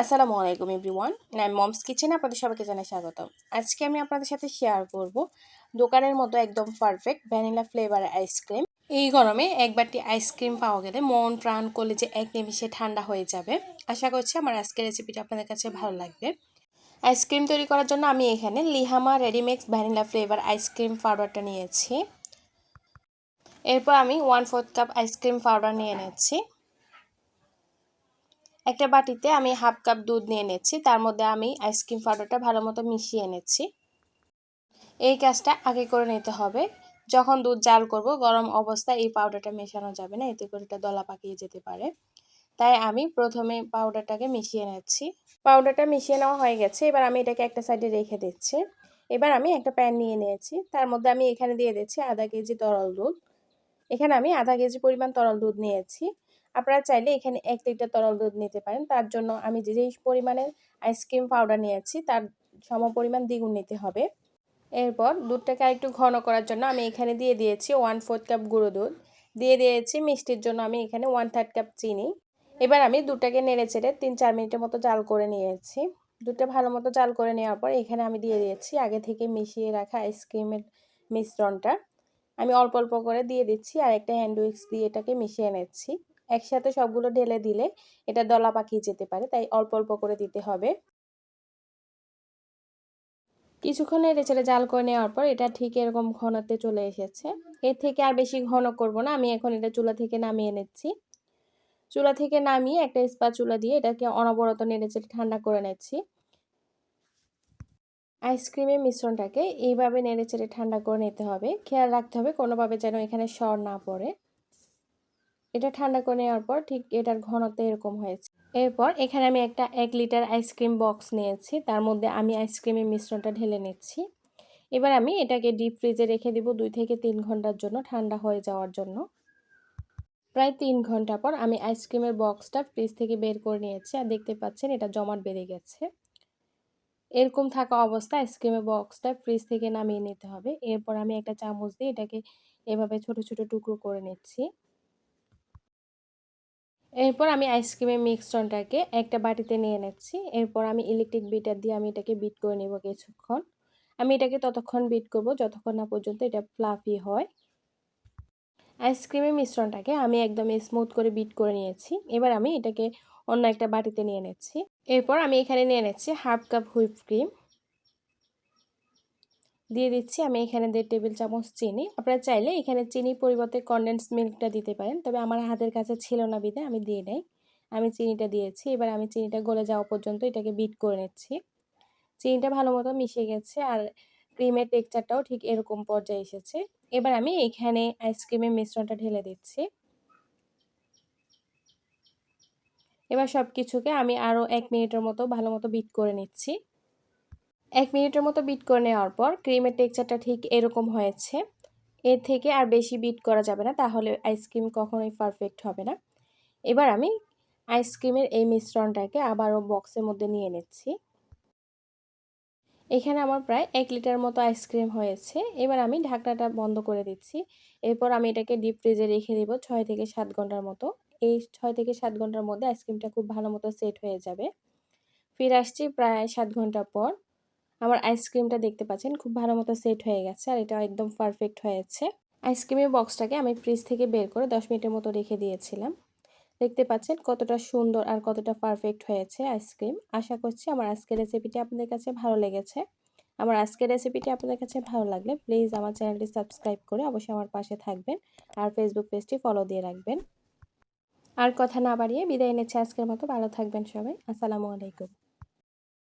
আসসালামু আলাইকুম এভরিওয়ান। আমি মমস কিচেন আপনাদের সবাইকে জানাই স্বাগত আজকে আমি আপনাদের সাথে শেয়ার করব দোকানের মতো একদম পারফেক্ট ভ্যানিলা ফ্লেভার আইসক্রিম এই গরমে একবারটি আইসক্রিম পাওয়া গেলে মন, প্রাণ করলে যে এক নিমিষে ঠান্ডা হয়ে যাবে। আশা করছি আমার আজকের রেসিপিটা আপনাদের কাছে ভালো লাগবে। আইসক্রিম তৈরি করার জন্য আমি এখানে লিহামা ready mix vanilla flavour ice cream পাউডারটা নিয়েছি। এরপর আমি one fourth cup ice cream powder নিয়ে নিচ্ছি। একটা বাটিতে আমি হাফ কাপ দুধ নিয়ে নিচ্ছি। তার মধ্যে আমি আইসক্রিম পাউডারটা ভালো মতো মিশিয়ে নিচ্ছি। এই কাজটা আগে করে নিতে হবে। যখন দুধ জাল করব, গরম অবস্থায় এই পাউডারটা মেশানো যাবে না, এতে করে এটা দলা পাকিয়ে যেতে পারে। তাই আমি প্রথমে পাউডারটাকে মিশিয়ে নিচ্ছি। পাউডারটা মিশিয়ে নেওয়া হয়ে গেছে। এবার আমি এটাকে একটা সাইডে রেখে দিচ্ছি। এবার আমি একটা প্যান নিয়ে নিয়েছি। তার মধ্যে আমি এখানে দিয়ে দিচ্ছি আধা কেজি তরল দুধ। এখানে আমি আধা কেজি পরিমাণ তরল দুধ নিয়েছি। আপনারা চাইলে এখানে এক লিটার তরল দুধ নিতে পারেন। তার জন্য আমি যে যেই পরিমাণে আইসক্রিম পাউডার নিয়েছি, তার সম পরিমাণ দ্বিগুণ নিতে হবে। এরপর দুধটাকে আরেকটু ঘন করার জন্য আমি এখানে দিয়ে দিয়েছি ওয়ান ফোর্থ কাপ গুঁড়ো দুধ। দিয়ে দিয়েছি মিষ্টির জন্য আমি এখানে ওয়ান থার্ড কাপ চিনি। এবার আমি দুধটাকে নেড়ে চেড়ে তিন চার মিনিটের মতো জাল করে নিয়েছি। দুধটা ভালো মতো জাল করে নেওয়ার পর এখানে আমি দিয়ে দিয়েছি আগে থেকে মিশিয়ে রাখা আইসক্রিমের মিশ্রণটা। আমি অল্প অল্প করে দিয়ে দিচ্ছি আর একটা হ্যান্ড উইক্স দিয়ে এটাকে মিশিয়ে নিচ্ছি। একসাথে সবগুলো ঢেলে দিলে এটা দলা পাকিয়ে যেতে পারে, তাই অল্প অল্প করে দিতে হবে। কিছুক্ষণ এড়ে ছেড়ে জাল করে নেওয়ার পর এটা ঠিক এরকম ঘনতে চলে এসেছে। এর থেকে আর বেশি ঘন করব না, আমি এখন এটা চুলা থেকে নামিয়ে নিচ্ছি। চুলা থেকে নামিয়ে একটা স্পা চুলা দিয়ে এটাকে অনবরত নেড়ে চেড়ে ঠান্ডা করে নিচ্ছি। আইসক্রিমের মিশ্রণটাকে এইভাবে নেড়ে চেড়ে ঠান্ডা করে নিতে হবে। খেয়াল রাখতে হবে কোনোভাবে যেন এখানে সর না পড়ে। এটা ঠান্ডা করে নেওয়ার পর ঠিক এটার ঘনত্ব এরকম হয়েছে। এরপর এখানে আমি একটা এক লিটার আইসক্রিম বক্স নিয়েছি, তার মধ্যে আমি আইসক্রিমের মিশ্রণটা ঢেলে নিচ্ছি। এবার আমি এটাকে ডিপ ফ্রিজে রেখে দিব দুই থেকে তিন ঘণ্টার জন্য ঠান্ডা হয়ে যাওয়ার জন্য। প্রায় তিন ঘণ্টা পর আমি আইসক্রিমের বক্সটা ফ্রিজ থেকে বের করে নিয়েছি আর দেখতে পাচ্ছেন এটা জমাট বেড়ে গেছে। এরকম থাকা অবস্থা আইসক্রিমের বক্সটা ফ্রিজ থেকে নামিয়ে নিতে হবে। এরপর আমি একটা চামচ দিয়ে এটাকে এভাবে ছোট ছোট টুকরো করে নিচ্ছি। এরপর আমি আইসক্রিমের মিক্সনটাকে একটা বাটিতে নিয়ে নিচ্ছি। এরপর আমি ইলেকট্রিক বিটার দিয়ে আমি এটাকে বিট করে নেব কিছুক্ষণ। আমি এটাকে ততক্ষণ বিট করব যতক্ষণ না পর্যন্ত এটা ফ্লাফি হয়। আইসক্রিমের মিশ্রণটাকে আমি একদম স্মুথ করে বিট করে নিয়েছি। এবার আমি এটাকে অন্য একটা বাটিতে নিয়ে নিচ্ছি। এরপর আমি এখানে নিয়ে নিচ্ছি হাফ কাপ হুইপ ক্রিম দিয়ে দিচ্ছি। আমি এখানে দেড় টেবিল চামচ চিনি। আপনারা চাইলে এখানে চিনি পরিবর্তে কনডেন্স মিল্কটা দিতে পারেন। তবে আমার হাতের কাছে ছিল না বিদে, আমি দিয়ে নেই। আমি চিনিটা দিয়েছি। এবার আমি চিনিটা গলে যাওয়া পর্যন্ত এটাকে বিট করে নিচ্ছি। চিনিটা ভালো মতো মিশে গেছে আর ক্রিমের টেক্সচারটাও ঠিক এরকম পর্যায়ে এসেছে। এবার আমি এখানে আইসক্রিমের মিশ্রণটা ঢেলে দিচ্ছি। এবার সব কিছুকে আমি আরও এক মিনিটের মতো ভালো মতো বিট করে নিচ্ছি। এক মিনিটের মতো বিট করে নেওয়ার পর ক্রিমের টেক্সচারটা ঠিক এরকম হয়েছে। এর থেকে আর বেশি বিট করা যাবে না, তাহলে আইসক্রিম কখনোই পারফেক্ট হবে না। এবার আমি আইসক্রিমের এই মিশ্রণটাকে আবারও বক্সের মধ্যে নিয়ে নিচ্ছি। এখানে আমার প্রায় এক লিটার মতো আইসক্রিম হয়েছে। এবার আমি ঢাকনাটা বন্ধ করে দিচ্ছি। এরপর আমি এটাকে ডিপ ফ্রিজে রেখে দেবো ছয় থেকে সাত ঘণ্টার মতো। এই ছয় থেকে সাত ঘণ্টার মধ্যে আইসক্রিমটা খুব ভালো মতো সেট হয়ে যাবে। ফিরে আসছি প্রায় সাত ঘণ্টা পর। আমার আইসক্রিমটা দেখতে পাচ্ছেন, খুব ভালো মতো সেট হয়ে গেছে আর এটা একদম পারফেক্ট হয়েছে। আইসক্রিমের বক্সটাকে আমি ফ্রিজ থেকে বের করে দশ মিনিটের মতো রেখে দিয়েছিলাম। দেখতে পাচ্ছেন কতটা সুন্দর আর কতটা পারফেক্ট হয়েছে আইসক্রিম। আশা করছি আমার আজকের রেসিপিটি আপনাদের কাছে ভালো লেগেছে। আমার আজকের রেসিপিটি আপনাদের কাছে ভালো লাগলে প্লিজ আমার চ্যানেলটি সাবস্ক্রাইব করে অবশ্যই আমার পাশে থাকবেন আর ফেসবুক পেজটি ফলো দিয়ে রাখবেন। আর কথা না বাড়িয়ে বিদায় নিচ্ছে আজকের মতো। ভালো থাকবেন সবাই। আসসালামু আলাইকুম।